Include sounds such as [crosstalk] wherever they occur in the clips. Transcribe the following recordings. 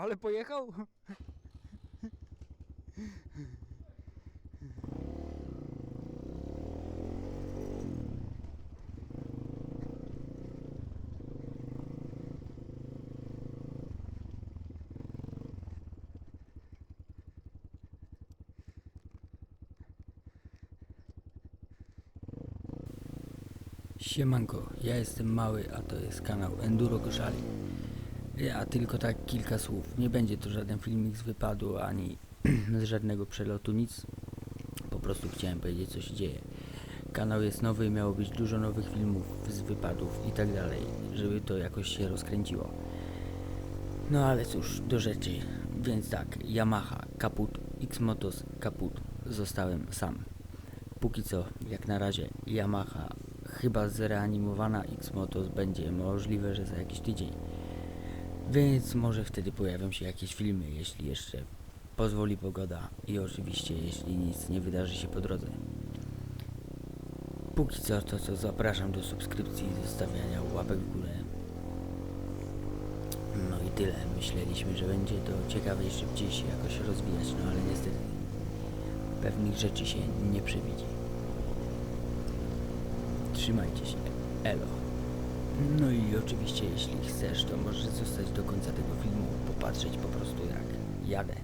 Ale pojechał? Siemanko, ja jestem mały, a to jest kanał Enduro Koszali. Ja tylko tak kilka słów. Nie będzie to żaden filmik z wypadu ani [clears throat] z żadnego przelotu, nic. Po prostu chciałem powiedzieć, co się dzieje. Kanał jest nowy i miało być dużo nowych filmów z wypadów i tak dalej, żeby to jakoś się rozkręciło. No ale cóż, do rzeczy. Więc tak, Yamaha, kaput, X-Motos, kaput. Zostałem sam. Póki co, jak na razie, Yamaha, chyba zreanimowana X-Motos będzie możliwe, że za jakiś tydzień. Więc może wtedy pojawią się jakieś filmy, jeśli jeszcze pozwoli pogoda i oczywiście jeśli nic nie wydarzy się po drodze. Póki co to co zapraszam do subskrypcji i zostawiania łapek w górę. No i tyle. Myśleliśmy, że będzie to ciekawe i szybciej się jakoś rozwijać, no ale niestety pewnych rzeczy się nie przewidzi. Trzymajcie się. Elo. No i oczywiście jeśli chcesz, to możesz zostać do końca tego filmu, popatrzeć po prostu jak jadę.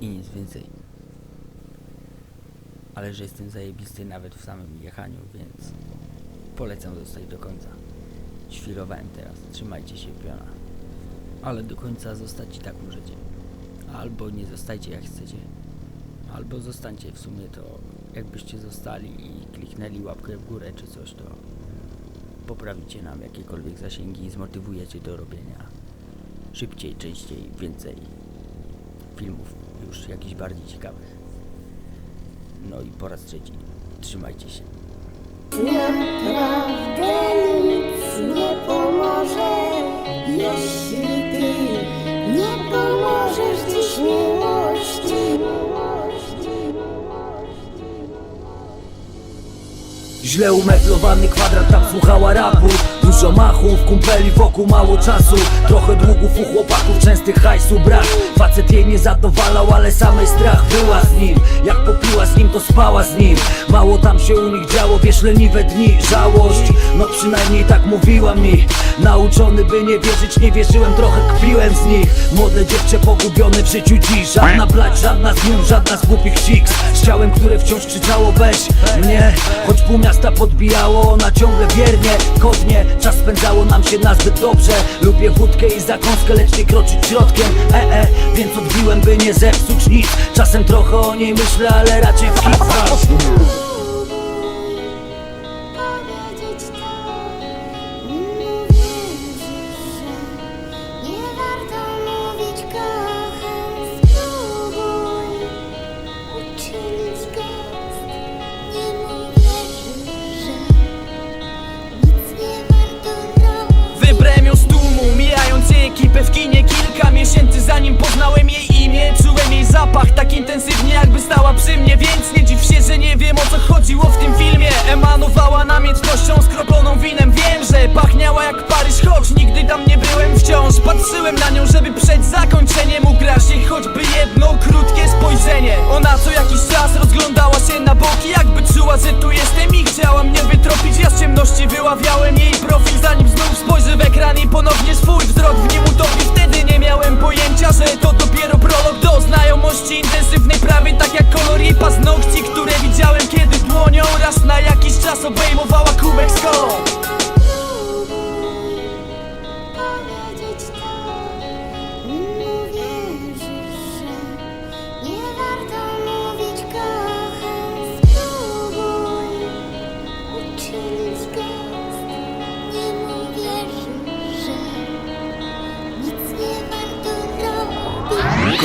I nic więcej. Ale że jestem zajebisty nawet w samym jechaniu, więc polecam zostać do końca. Świrowałem teraz, trzymajcie się piona. Ale do końca zostać i tak możecie. Albo nie zostajcie jak chcecie. Albo zostańcie w sumie to jakbyście zostali i kliknęli łapkę w górę czy coś, to poprawicie nam jakiekolwiek zasięgi i zmotywujecie do robienia szybciej, częściej, więcej filmów już jakichś bardziej ciekawych. No i po raz trzeci, trzymajcie się. Źle umeblowany kwadrat, tam słuchała rapu. Dużo machów, kumpeli wokół mało czasu. Trochę długów u chłopaków, częstych hajsu brak. Facet jej nie zadowalał, ale samej strach była z nim. Jak popiła z nim, to spała z nim. Mało tam się u nich działo, wiesz, leniwe dni Żałość, no przynajmniej tak mówiła mi. Nauczony by nie wierzyć, nie wierzyłem, trochę kpiłem z nich. Młode dziewczę pogubione w życiu dziś. Żadna blać, żadna z nią, żadna z głupich siks. Z ciałem, które wciąż krzyczało weź mnie Choć pół miasta podbijało, ona ciągle wiernie Kodnie, czas spędzało nam się nazbyt dobrze. Lubię wódkę i zakąskę, lecz nie kroczyć środkiem. E, e, więc odbiłem, by nie zepsuć nic. Czasem trochę o niej myślę, ale raczej w hit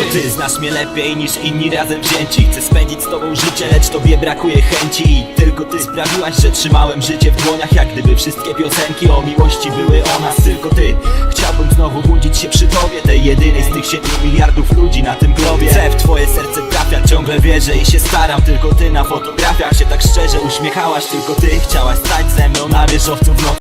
Tylko ty znasz mnie lepiej niż inni razem wzięci? Chcę spędzić z tobą życie, lecz tobie brakuje chęci. Tylko ty sprawiłaś, że trzymałem życie w dłoniach Jak gdyby wszystkie piosenki o miłości były o nas. Tylko ty. Chciałbym znowu budzić się przy tobie Tej jedynej z tych siedmiu miliardów ludzi na tym globie Chcę w twoje serce trafiać, ciągle wierzę i się staram. Tylko ty na fotografiach się tak szczerze uśmiechałaś. Tylko ty chciałaś stać ze mną na wieżowcu w nocy